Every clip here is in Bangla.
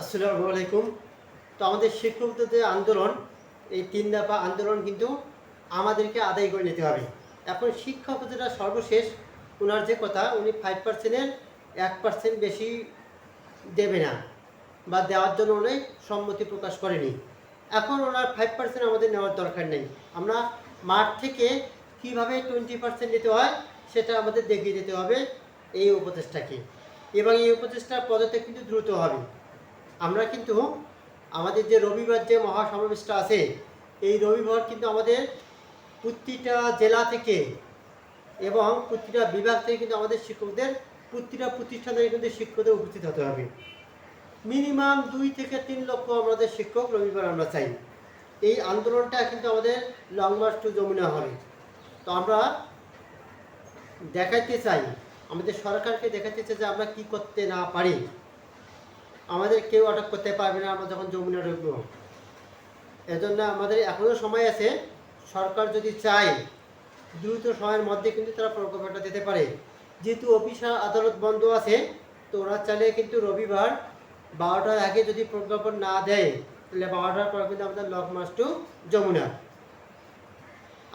আসসালামু আলাইকুম। তো আমাদের শিক্ষকদের যে আন্দোলন, এই তিন দফা আন্দোলন কিন্তু আমাদেরকে আদায় করে নিতে হবে। এখন শিক্ষক যেটা সর্বশেষ ওনার যে কথা, উনি ফাইভ পার্সেন্টের এক পার্সেন্ট বেশি দেবে না বা দেওয়ার জন্য উনি সম্মতি প্রকাশ করেনি। এখন ওনার ফাইভ পার্সেন্ট আমাদের নেওয়ার দরকার নেই। আমরা মাঠ থেকে কীভাবে টোয়েন্টি পার্সেন্ট নিতে হয়, সেটা আমাদের দেখিয়ে দিতে হবে এই উপদেশটাকে। এবং এই উপদেশটার পদত্যাগ কিন্তু দ্রুত হবে। আমরা কিন্তু আমাদের যে রবিবার যে মহাসমাবেশটা আছে, এই রবিবার কিন্তু আমাদের প্রতিটা জেলা থেকে এবং প্রতিটা বিভাগ থেকে কিন্তু আমাদের শিক্ষকদের, প্রতিটা প্রতিষ্ঠান কিন্তু শিক্ষকদের উপস্থিত হতে হবে। মিনিমাম দুই থেকে তিন লক্ষ আমাদের শিক্ষক রবিবার আমরা চাই। এই আন্দোলনটা কিন্তু আমাদের লং মার্চ টু যমুনা হবে। তো আমরা দেখাইতে চাই, আমাদের সরকারকে দেখাতে চাই যে আমরা কি করতে না পারি। আমাদের কেউ আটক করতে পারবে না, আমরা যখন যমুনা ঢুকবো। এজন্য আমাদের এখনও সময় আছে, সরকার যদি চায়, দ্রুত সময়ের মধ্যে কিন্তু তারা প্রকল্পটা দিতে পারে। যেহেতু অফিস আদালত বন্ধ আছে, তো ওরা চাইলে কিন্তু রবিবার বারোটার আগে যদি প্রজ্ঞাপন না দেয়, তাহলে বারোটার পর কিন্তু আমাদের লক মাস টু যমুনা।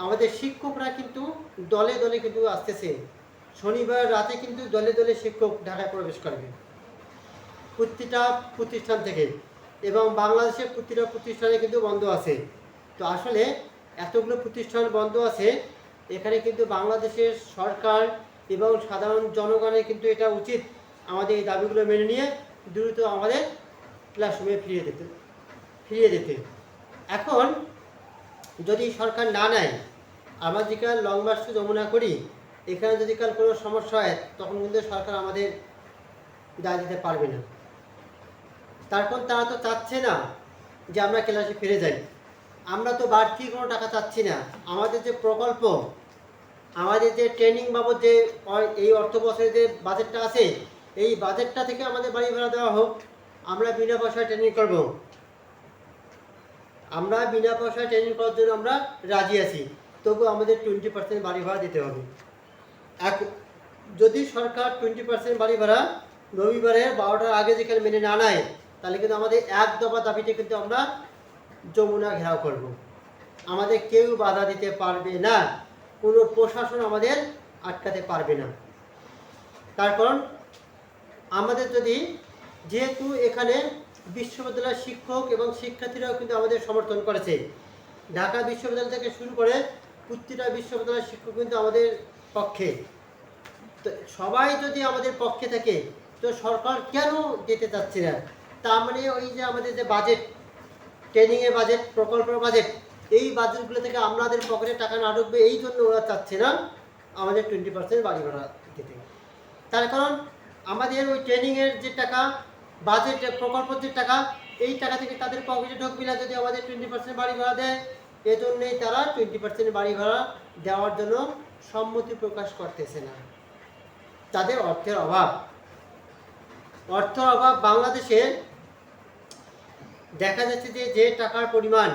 আমাদের শিক্ষকরা কিন্তু দলে দলে কিন্তু আসতেছে। শনিবার রাতে কিন্তু দলে দলে শিক্ষক ঢাকায় প্রবেশ করবে। প্রতিটা প্রতিষ্ঠান থেকে এবং বাংলাদেশের প্রতিটা প্রতিষ্ঠানে কিন্তু বন্ধ আছে। তো আসলে এতগুলো প্রতিষ্ঠান বন্ধ আছে, এখানে কিন্তু বাংলাদেশের সরকার এবং সাধারণ জনগণের কিন্তু এটা উচিত আমাদের এই দাবিগুলো মেনে নিয়ে দ্রুত আমাদের ক্লাসরুমে ফিরিয়ে দিতে ফিরিয়ে দিতে। এখন যদি সরকার না নেয়, আমরা যদি কাল লং মার্চ যমুনা করি, এখানে যদি কাল কোনো সমস্যা হয়, তখন কিন্তু সরকার আমাদের দায় দিতে পারবে না। তারপর তারা তো চাচ্ছে না যে আমরা ক্লাসে ফিরে যাই। আমরা তো বাড়তি কোনো টাকা চাচ্ছি না। আমাদের যে প্রকল্প, আমাদের যে ট্রেনিং বাবদ যে এই অর্থ বছরে যে বাজেটটা আছে, এই বাজেটটা থেকে আমাদের বাড়ি ভাড়া দেওয়া হোক, আমরা বিনা পয়সায় ট্রেনিং করব। আমরা বিনা পয়সায় ট্রেনিং করার জন্য আমরা রাজি আছি। তবু আমাদের টোয়েন্টি পার্সেন্ট বাড়ি ভাড়া দিতে হবে। এক, যদি সরকার টোয়েন্টি পার্সেন্ট বাড়ি ভাড়া রবিবারের বারোটার আগে যেখানে মেনে না নেয় তাহলে কিন্তু আমাদের এক দফা দাবিতে কিন্তু আমরা যমুনা ঘেরাও করব। আমাদের কেউ বাধা দিতে পারবে না, কোনো প্রশাসন আমাদের আটকাতে পারবে না। তার কারণ, আমাদের যদি যেহেতু এখানে বিশ্ববিদ্যালয়ের শিক্ষক এবং শিক্ষার্থীরাও কিন্তু আমাদের সমর্থন করেছে, ঢাকা বিশ্ববিদ্যালয় থেকে শুরু করে প্রতিটা বিশ্ববিদ্যালয়ের শিক্ষক কিন্তু আমাদের পক্ষে। তো সবাই যদি আমাদের পক্ষে থাকে, তো সরকার কেন যেতে চাচ্ছে না? তার মানে ওই যে আমাদের যে বাজেট ট্রেনিংয়ের বাজেট প্রকল্পের বাজেট এই বাজেটগুলো থেকে আমাদের পকেটে টাকা না ঢুকবে, এই জন্য ওরা চাচ্ছে না আমাদের টোয়েন্টি পার্সেন্ট বাড়ি ভাড়া দিতে। তার কারণ আমাদের ওই ট্রেনিংয়ের যে টাকা বাজেট প্রকল্পের যে টাকা, এই টাকা থেকে তাদের পকেটে ঢুকবে না যদি আমাদের টোয়েন্টি পার্সেন্ট বাড়ি ভাড়া দেয়। এজন্যই তারা টোয়েন্টি পার্সেন্ট বাড়ি ভাড়া দেওয়ার জন্য সম্মতি প্রকাশ করতেছে না। তাদের অর্থের অভাব। অর্থের অভাব বাংলাদেশে দেখা যাচ্ছে যে যে টাকার পরিমাণ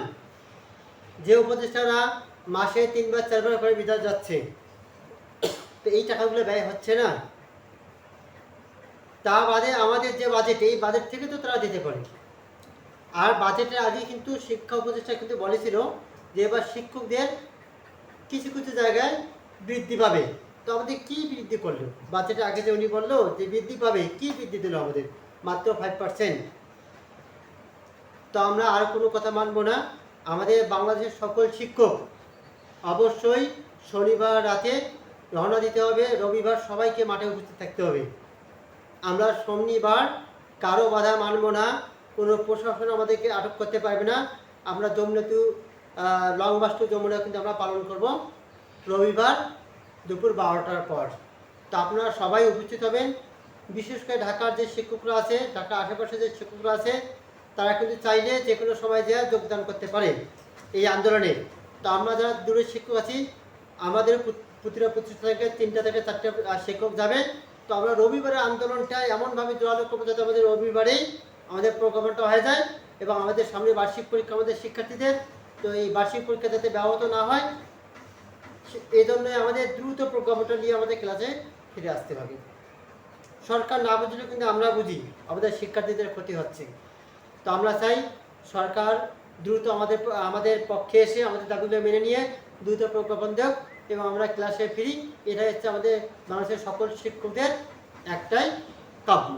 যে উপদেষ্টারা মাসে তিনবার, চারবার করে বিদায় যাচ্ছে, তো এই টাকাগুলো ব্যয় হচ্ছে না। তা বাদে আমাদের যে বাজেট এই বাজেট থেকে তো তারা দিতে পারে। আর বাজেটের আগে কিন্তু শিক্ষা উপদেষ্টা কিন্তু বলেছিল যে, এবার শিক্ষকদের কিছু কিছু জায়গায় বৃদ্ধি পাবে। তো আমাদের কী বৃদ্ধি করল? বাজেটের আগে যে উনি বলল যে, বৃদ্ধি পাবে, কী বৃদ্ধি দিল আমাদের? মাত্র ফাইভ পার্সেন্ট তো আমরা আর কোনো কথা মানবো না। আমাদের বাংলাদেশের সকল শিক্ষক অবশ্যই শনিবার রাতে রওনা দিতে হবে। রবিবার সবাইকে মাঠে উপস্থিত থাকতে হবে। আমরা শনিবার কারও বাধা মানব না। কোনো প্রশাসন আমাদেরকে আটক করতে পারবে না। আমরা যমুনা টু লং বাস টু যমুনা কিন্তু আমরা পালন করব রবিবার দুপুর বারোটার পর। তো আপনারা সবাই উপস্থিত হবেন। বিশেষ করে ঢাকার যে শিক্ষকরা আছে, ঢাকার আশেপাশে যে শিক্ষকরা আছে কিন্তু চাইলে যে কোনো সময় যে যোগদান করতে পারে এই আন্দোলনে। তো আমরা যারা দূরের শিক্ষক আছি, আমাদের প্রত- প্রতিটা প্রতিষ্ঠান থেকে তিনটা থেকে চারটে শিক্ষক যাবে। তো আমরা রবিবারের আন্দোলনটা এমনভাবে জোরালো করব যাতে আমাদের রবিবারেই আমাদের প্রোগ্রামটা হয়ে যায় এবং আমাদের সামনে বার্ষিক পরীক্ষা আমাদের শিক্ষার্থীদের, তো এই বার্ষিক পরীক্ষা যাতে ব্যাহত না হয় এই জন্যই আমাদের দ্রুত প্রোগ্রামটা নিয়ে আমাদের ক্লাসে ফিরে আসতে হবে। সরকার না বুঝলে কিন্তু আমরা বুঝি, আমাদের শিক্ষার্থীদের ক্ষতি হচ্ছে। তো আমরা চাই সরকার দ্রুত আমাদের আমাদের পক্ষে এসে আমাদের দাবিগুলো মেনে নিয়ে দ্রুত প্রজ্ঞাপন দেওক এবং আমরা ক্লাসে ফিরি। এটা হচ্ছে আমাদের মানুষের সকল শিক্ষকদের একটাই কাম্য।